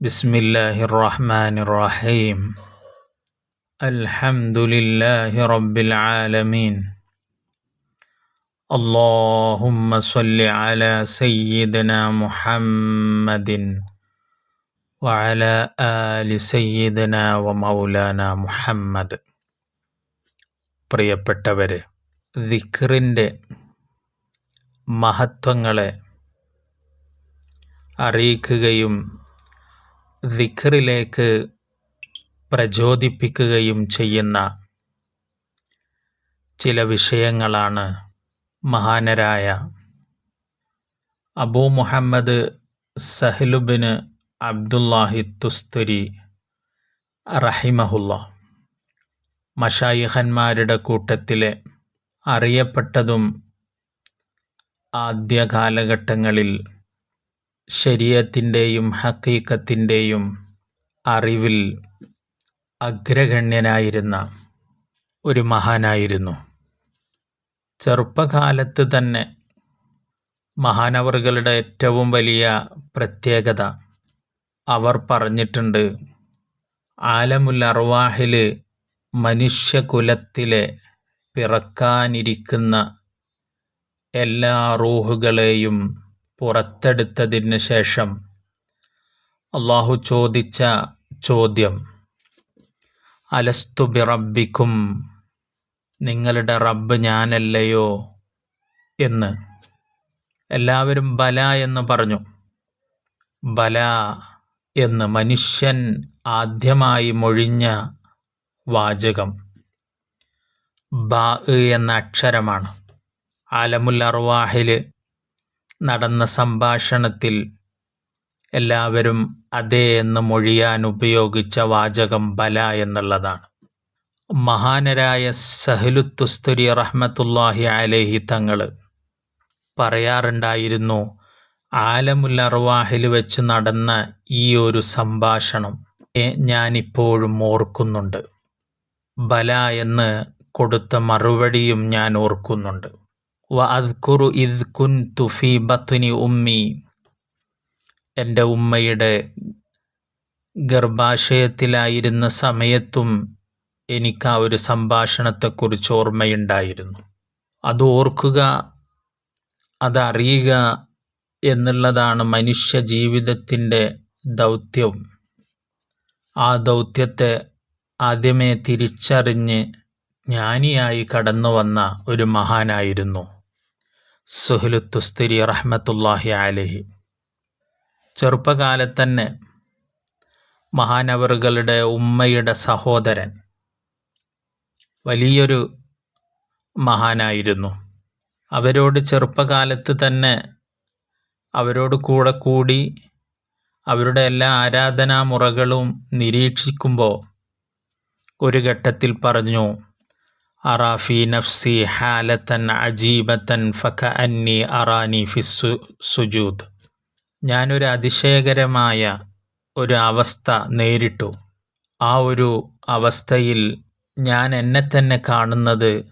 بسم الله الرحمن الرحيم الحمد لله رب العالمين اللهم صل على سيدنا محمد وعلى آل سيدنا ومولانا محمد പ്രിയപ്പെട്ടവരെ ദിക്റിൻ്റെ മഹത്വങ്ങളെ അറിയിക്കുകയും ദിഖറിലേക്ക് പ്രചോദിപ്പിക്കുകയും ചെയ്യുന്ന ചില വിഷയങ്ങളാണ് മഹാനരായ അബൂ മുഹമ്മദ് സഹ്ലുബിന് അബ്ദുല്ലാഹി തുസ്തുരി റഹിമഹുല്ല മഷായിഹന്മാരുടെ കൂട്ടത്തിലെ അറിയപ്പെട്ടതും ആദ്യ കാലഘട്ടങ്ങളിൽ ശരീരത്തിന്റെയും ഹക്കീക്കത്തിന്റെയും അറിവിൽ അഗ്രഗണ്യനായിരുന്ന ഒരു മഹാനായിരുന്നു. ചെറുപ്പകാലത്ത് തന്നെ മഹാനവറുകളുടെ ഏറ്റവും വലിയ പ്രത്യേകത അവർ പറഞ്ഞിട്ടുണ്ട് ആലമുൽ അർവാഹിൽ മനുഷ്യകുലത്തിലെ പിറക്കാനിരിക്കുന്ന എല്ലാ റൂഹുകളെയും പുറത്തെടുത്തതിന് ശേഷം അള്ളാഹു ചോദിച്ച ചോദ്യം അലസ്തു ബിറബിക്കും നിങ്ങളുടെ റബ്ബ് ഞാനല്ലയോ? എന്ന്. എല്ലാവരും ബല എന്ന് പറഞ്ഞു. ബല എന്ന് മനുഷ്യൻ ആദ്യമായി മൊഴിഞ്ഞ വാചകം. ബ എന്ന അക്ഷരമാണ്. ആലമുൽ നടന്ന സംഭാഷണത്തിൽ എല്ലാവരും അതേ എന്ന് മൊഴിയാൻ ഉപയോഗിച്ച വാചകം ബല എന്നുള്ളതാണ്. മഹാനരായ സഹലുത്തുസ്തുരി റഹ്മത്തുല്ലാഹി അലേഹി തങ്ങൾ പറയാറുണ്ടായിരുന്നു ആലമുൽ അർവാഹിൽ വെച്ച് നടന്ന ഈ ഒരു സംഭാഷണം ഞാനിപ്പോഴും ഓർക്കുന്നുണ്ട്. ബല എന്ന് കൊടുത്ത മറുപടിയും ഞാൻ ഓർക്കുന്നുണ്ട്. വ അദ്കുറു ഇദ് കുൻതു ഫീ ബത്നി ഉമ്മി. എന്റെ ഉമ്മയുടെ ഗർഭാശയത്തിലായിരുന്ന സമയത്തും എനിക്ക് ആ ഒരു സംഭാഷണത്തെക്കുറിച്ച് ഓർമ്മയുണ്ടായിരുന്നു. അത് ഓർക്കുക അതറിയുക എന്നുള്ളതാണ് മനുഷ്യ ജീവിതത്തിന്റെ ദൗത്യം. ആ ദൗത്യത്തെ ആദ്യമേ തിരിച്ചറിഞ്ഞ് ജ്ഞാനിയായി കടന്നു വന്ന ഒരു മഹാനായിരുന്നു. സുഹലുത്തുസ്തിരി റഹ്മത്തുല്ലാഹി അലഹി. ചെറുപ്പകാലത്തന്നെ മഹാനവറുകളുടെ ഉമ്മയുടെ സഹോദരൻ വലിയൊരു മഹാനായിരുന്നു. അവരോട് ചെറുപ്പകാലത്ത് തന്നെ അവരോട് കൂടെ കൂടി അവരുടെ എല്ലാ ആരാധനാമുറകളും നിരീക്ഷിക്കുമ്പോൾ ഒരു ഘട്ടത്തിൽ പറഞ്ഞു അറാഫി നഫ്സി ഹാലത്തൻ അജീബത്തൻ ഫക അന്നി അറാനി ഫിസു സുജൂദ്. ഞാനൊരു അതിശയകരമായ ഒരു അവസ്ഥ നേരിട്ടു. ആ ഒരു അവസ്ഥയിൽ ഞാൻ എന്നെ തന്നെ കാണുന്നത്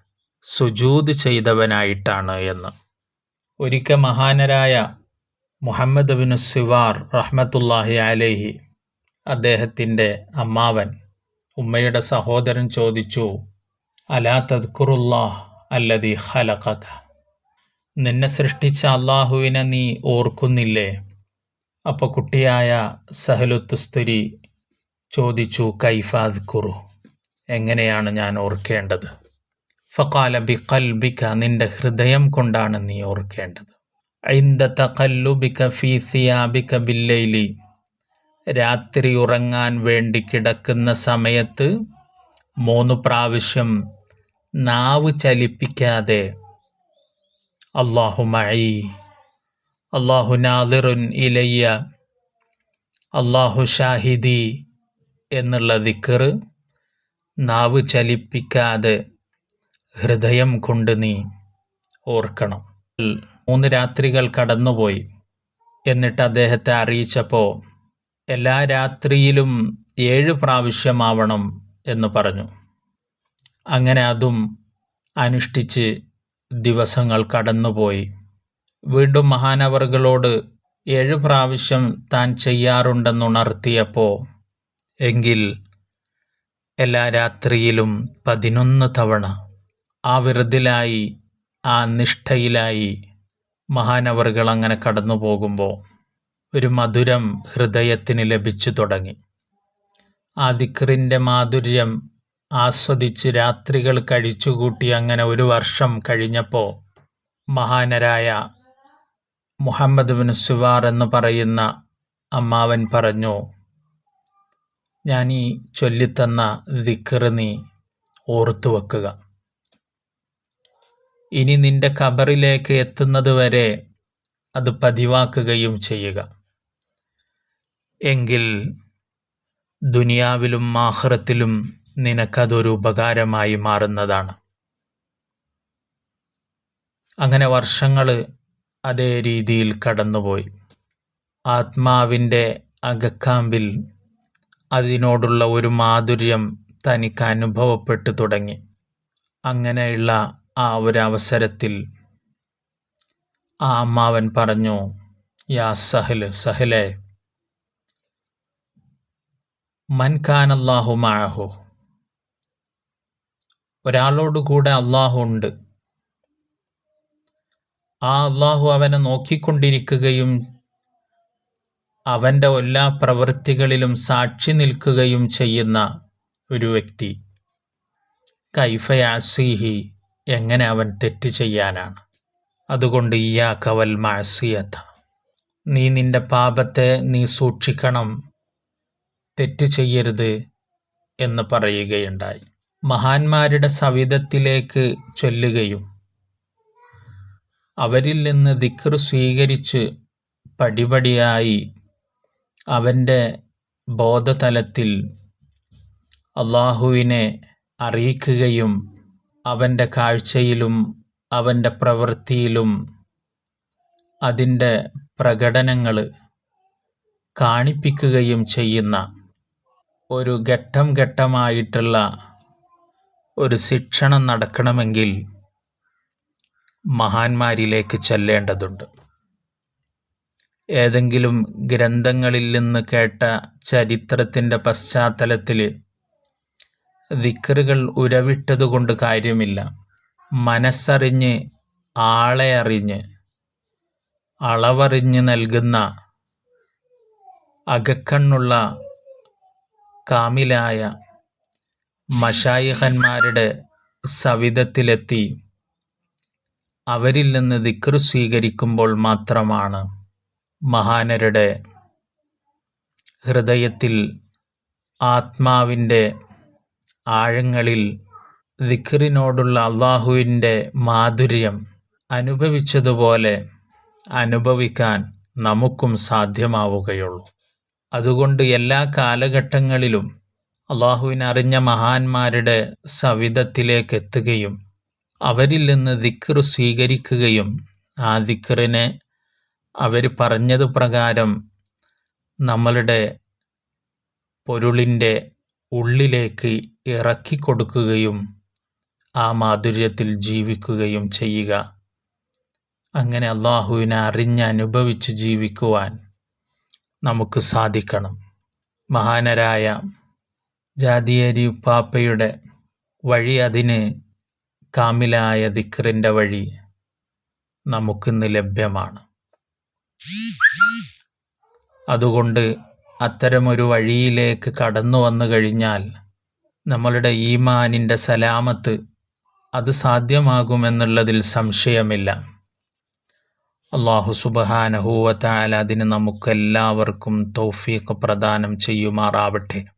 സുജൂദ് ചെയ്തവനായിട്ടാണ് എന്ന്. ഒരിക്കൽ മഹാനരായ മുഹമ്മദ് ബിൻ സിവാർ റഹ്മത്തുല്ലാഹി അലേഹി അദ്ദേഹത്തിന്റെ അമ്മാവൻ ഉമ്മയുടെ സഹോദരൻ ചോദിച്ചു അലാ അല്ലതി ഖലഖക. നിന്നെ സൃഷ്ടിച്ച അള്ളാഹുവിനെ നീ ഓർക്കുന്നില്ലേ? അപ്പോൾ കുട്ടിയായ സഹലുത്തുസ്തുരി ചോദിച്ചു കൈഫാദ് കുറു എങ്ങനെയാണ് ഞാൻ ഓർക്കേണ്ടത്? ഫക്കാല ബി കൽബിക്ക നിന്റെ ഹൃദയം കൊണ്ടാണ് നീ ഓർക്കേണ്ടത്. ഐന്ദ തഖല്ലുബിക ഫീസിയാബിക്ക സിയാബിക ബില്ലൈലി. രാത്രി ഉറങ്ങാൻ വേണ്ടി കിടക്കുന്ന സമയത്ത് മൂന്ന് പ്രാവശ്യം നാവ് ചലിപ്പിക്കാതെ. അള്ളാഹു മഴി അള്ളാഹു നാദിറുൻ ഇലയ്യ. അള്ളാഹു ഷാഹിദി എന്നുള്ള ദിക്കറ് നാവ് ചലിപ്പിക്കാതെ ഹൃദയം കൊണ്ട് നീ ഓർക്കണം. മൂന്ന് രാത്രികൾ കടന്നുപോയി. എന്നിട്ട് അദ്ദേഹത്തെ അറിയിച്ചപ്പോൾ എല്ലാ രാത്രിയിലും ഏഴ് പ്രാവശ്യമാവണം എന്ന് പറഞ്ഞു. അങ്ങനെ അതും അനുഷ്ഠിച്ച് ദിവസങ്ങൾ കടന്നുപോയി. വീണ്ടും മഹാനവറുകളോട് ഏഴ് പ്രാവശ്യം താൻ ചെയ്യാറുണ്ടെന്നുണർത്തിയപ്പോൾ എങ്കിൽ എല്ലാ രാത്രിയിലും പതിനൊന്ന് തവണ ആ വിറുതിലായി ആ നിഷ്ഠയിലായി മഹാനവറുകൾ അങ്ങനെ കടന്നു പോകുമ്പോൾ ഒരു മധുരം ഹൃദയത്തിന് ലഭിച്ചു തുടങ്ങി. ആ ദിക്റിന്റെ മാധുര്യം ആസ്വദിച്ച് രാത്രികൾ കഴിച്ചുകൂട്ടി അങ്ങനെ ഒരു വർഷം കഴിഞ്ഞപ്പോൾ മഹാനരായ മുഹമ്മദ് ബിൻ സുവാർ എന്ന് പറയുന്ന അമ്മാവൻ പറഞ്ഞു ഞാൻ ഈ ചൊല്ലിത്തന്ന ദിക്കർ നീ ഓർത്തു വെക്കുക. ഇനി നിന്റെ കബറിലേക്ക് എത്തുന്നത് വരെ അത് പതിവാക്കുകയും ചെയ്യുക. എങ്കിൽ ദുനിയാവിലും മാഹ്റത്തിലും നിനക്കതൊരു ഉപകാരമായി മാറുന്നതാണ്. അങ്ങനെ വർഷങ്ങൾ അതേ രീതിയിൽ കടന്നുപോയി. ആത്മാവിന്റെ അകക്കാമ്പിൽ അതിനോടുള്ള ഒരു മാധുര്യം തനിക്ക് അനുഭവപ്പെട്ടു തുടങ്ങി. അങ്ങനെയുള്ള ആ ഒരു അവസരത്തിൽ ആ അമ്മാവൻ പറഞ്ഞു യാ സഹൽ സഹലേ മൻ ഖാൻ അള്ളാഹു മാഹു ഒരാളോട് കൂടെ അള്ളാഹു ഉണ്ട്. ആ അള്ളാഹു അവനെ നോക്കിക്കൊണ്ടിരിക്കുകയും അവന്റെ എല്ലാ പ്രവൃത്തികളിലും സാക്ഷി നിൽക്കുകയും ചെയ്യുന്ന ഒരു വ്യക്തി. കൈഫയാസിഹി എങ്ങനെ അവൻ തെറ്റ് ചെയ്യാനാണ്? അതുകൊണ്ട് ഇയാ കവൽ മാസിയത്ത നീ നിന്റെ പാപത്തെ നീ സൂക്ഷിക്കണം തെറ്റ് ചെയ്യരുത് എന്ന് പറയുകയുണ്ടായി. മഹാന്മാരുടെ സവിധത്തിലേക്ക് ചൊല്ലുകയും അവരിൽ നിന്ന് ദിക്ർ സ്വീകരിച്ച് പടിപടിയായി അവന്റെ ബോധതലത്തിൽ അള്ളാഹുവിനെ അറിയിക്കുകയും അവന്റെ കാഴ്ചയിലും അവന്റെ പ്രവൃത്തിയിലും അതിന്റെ പ്രകടനങ്ങൾ കാണിപ്പിക്കുകയും ചെയ്യുന്ന ഒരു ഘട്ടം ഘട്ടമായിട്ടുള്ള ഒരു ശിക്ഷണം നടക്കണമെങ്കിൽ മഹാന്മാരിലേക്ക് ചെല്ലേണ്ടതുണ്ട്. ഏതെങ്കിലും ഗ്രന്ഥങ്ങളിൽ നിന്ന് കേട്ട ചരിത്രത്തിന്റെ പശ്ചാത്തലത്തിൽ ദിക്കറുകൾ ഉരവിട്ടതുകൊണ്ട് കാര്യമില്ല. മനസ്സറിഞ്ഞ് ആളെ അറിഞ്ഞ് അളവറിഞ്ഞ് നൽകുന്ന അകക്കണ്ണുള്ള കാമിലായ മഷായിഹന്മാരുടെ സവിധത്തിലെത്തി. അവരിൽ നിന്ന് ദിക്ർ സ്വീകരിക്കുമ്പോൾ മാത്രമാണ് മഹാനരുടെ ഹൃദയത്തിൽ ആത്മാവിന്റെ ആഴങ്ങളിൽ ദിക്റിനോടുള്ള അള്ളാഹുവിന്റെ മാധുര്യം അനുഭവിച്ചതുപോലെ അനുഭവിക്കാൻ നമുക്കും സാധ്യമാവുകയുള്ളൂ. അതുകൊണ്ട് എല്ലാ കാലഘട്ടങ്ങളിലും അള്ളാഹുവിനറിഞ്ഞ മഹാന്മാരുടെ സവിധത്തിലേക്ക് എത്തുകയും അവരിൽ നിന്ന് ദിക്കർ സ്വീകരിക്കുകയും ആ ദിക്കറിനെ അവർ പറഞ്ഞത് പ്രകാരം നമ്മളുടെ പൊരുളിന്റെ ഉള്ളിലേക്ക് ഇറക്കി കൊടുക്കുകയും ആ മാധുര്യത്തിൽ ജീവിക്കുകയും ചെയ്യുക. അങ്ങനെ അള്ളാഹുവിനെ അറിഞ്ഞ് അനുഭവിച്ച് ജീവിക്കുവാൻ നമുക്ക് സാധിക്കണം. മഹാനരായ ജാതിയേരി പാപ്പയുടെ വഴി അതിന് കാമിലായ ദിക്റിന്റെ വഴി നമുക്കിന്ന് ലഭ്യമാണ്. അതുകൊണ്ട് അത്തരമൊരു വഴിയിലേക്ക് കടന്നു വന്നു കഴിഞ്ഞാൽ നമ്മളുടെ ഈമാനിന്റെ സലാമത്ത് അത് സാധ്യമാകുമെന്നുള്ളതിൽ സംശയമില്ല. അള്ളാഹു സുബഹാനഹൂവത്തായാൽ അതിന് നമുക്കെല്ലാവർക്കും തൗഫീഖ് പ്രദാനം ചെയ്യുമാറാവട്ടെ.